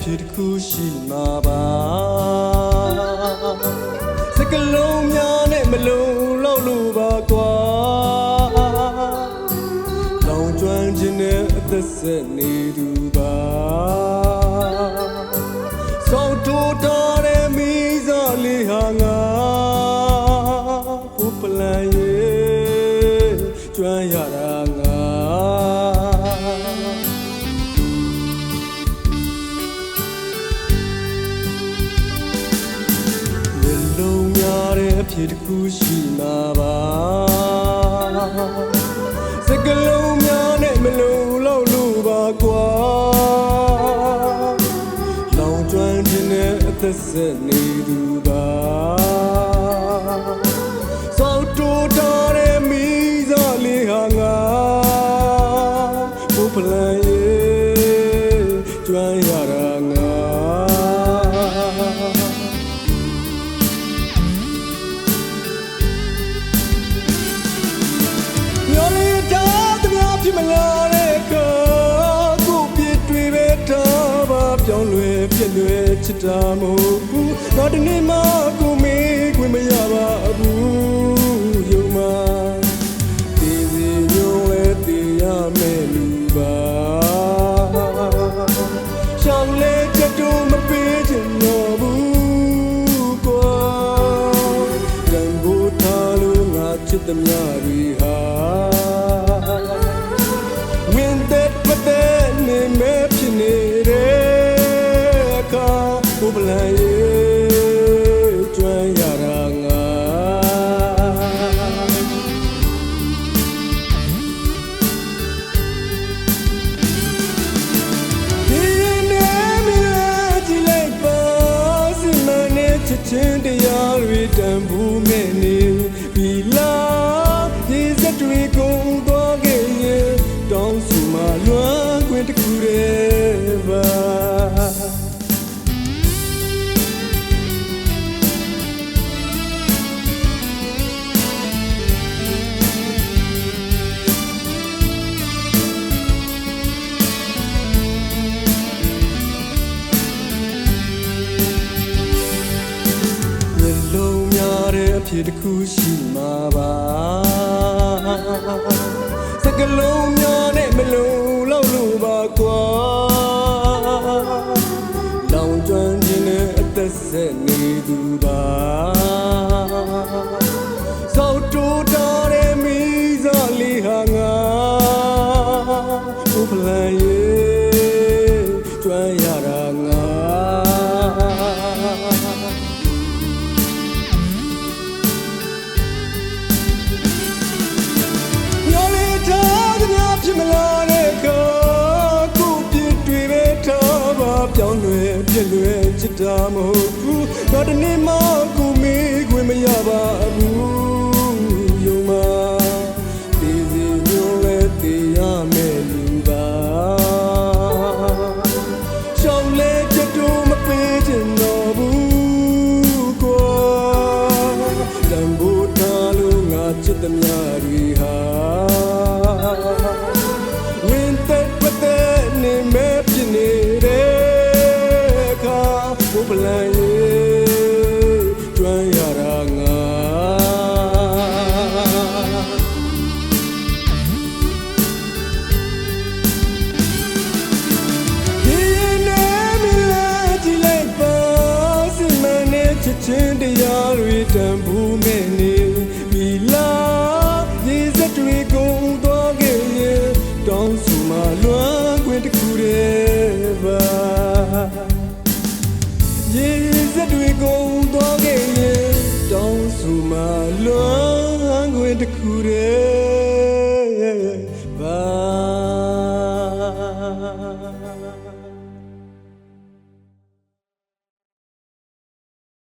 ဖြစ်တစ်ခုရှိမှာပါစကလုံးများနဲ့မလုံလောက်လို့ပါကွာလောင်ကျွမ်းခြင်းနဲ့အသက်ဆက်နေသူပါစောင့်ထိုးထားတဲ့မိစားလေးဟာငါပူပလန်ရဲ့ကျွမ်းရတာ အဖြစ်တစ်ခုရှိမှာပါစကလုံးများနဲ့မလုံလောက်လို့ပါကွာလောင်ကျွမ်းခြင်းနဲ့အသက်ဆက်နေသူပါစောက်တူထားတဲ့မိစားလေးဟာငါဘုဖလန်ရဲ့ကျွမ်းရ တာမဟုတ်ဘူးငါဒီနေ့မှကိုမေးခွင့်မရပါဘူးယုံမဒီစီညုံလဲတည်ရမယ်လူပါရှောင်းလဲချက်တူမပေးချင်တော့ဘူးကွာတန်ဖိုးထားလို့ငါချစ်သမျှတွေဟာ ဘုဗ ဖြစ်တစ်ခုရှိမှာပါစကလုံးများနဲ့မလုံလောက်လို့ပါကွာလောင်ကျွမ်းခြင်းနဲ့အသက်ဆက်နေသူပါ တာမဟုတ်ဘူးငါတနေ့မှကိုမေးခွင့်မရပါဘူးယုံမဒီစီညိုးလဲတည်ရမယ်လူပါရှောင်းလဲချက်တူမပေးချင်တော့ဘူးကွာတန်ဖိုးထားလို့ငါချစ်သမျှတွေဟာ ချင်းတရားတွေတန်ဖိုးမဲ့နေ